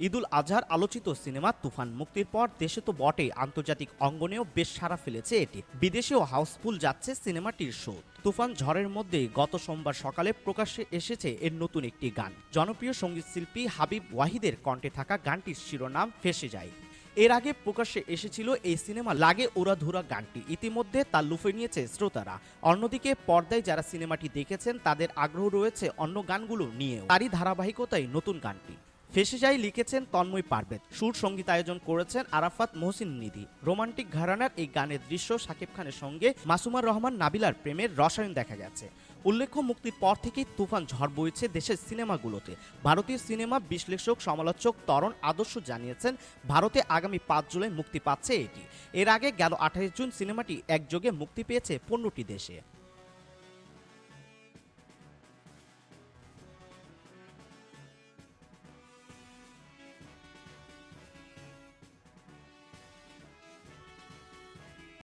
ঈদুল আজহার আলোচিত সিনেমা তুফান মুক্তির পর দেশে তো বটে আন্তর্জাতিক অঙ্গনেও বেশ সাড়া ফেলেছে এটি। বিদেশেও হাউসফুল যাচ্ছে সিনেমাটির শো। তুফান ঝড়ের মধ্যে গত সোমবার সকালে প্রকাশ্যে এসেছে এর নতুন একটি গান। জনপ্রিয় সংগীত শিল্পী হাবিব ওয়াহিদের কণ্ঠে থাকা গানটির শিরোনাম ফেসে যায় এর আগে প্রকাশ্যে এসেছিল এই সিনেমা লাগে ওরাধুরা গানটি। ইতিমধ্যে তা লুফে নিয়েছে শ্রোতারা। অন্যদিকে পর্দায় যারা সিনেমাটি দেখেছেন, তাদের আগ্রহ রয়েছে অন্য গানগুলো নিয়েও। তারই ধারাবাহিকতায় নতুন গানটি। ফেসে যাই লিখেছেন তন্ময় পারবেদ সুর সংগীত আয়োজন করেছেন আরাফাত মহসিন নিধি। রোমান্টিক ঘরানার এই গানের দৃশ্য শাকিব খানের সঙ্গে মাসুমার রহমান নাবিলার প্রেমের রসায়ন দেখা গেছে। উল্লেখ্য, মুক্তির পর থেকেই তুফান ঝড় বইছে দেশের সিনেমাগুলোতে। ভারতীয় সিনেমা বিশ্লেষক, সমালোচক তরণ আদর্শ জানিয়েছেন, ভারতে আগামী পাঁচ জুলাই মুক্তি পাচ্ছে এটি। এর আগে গেল আঠাশ জুন সিনেমাটি একযোগে মুক্তি পেয়েছে পনেরোটি দেশে।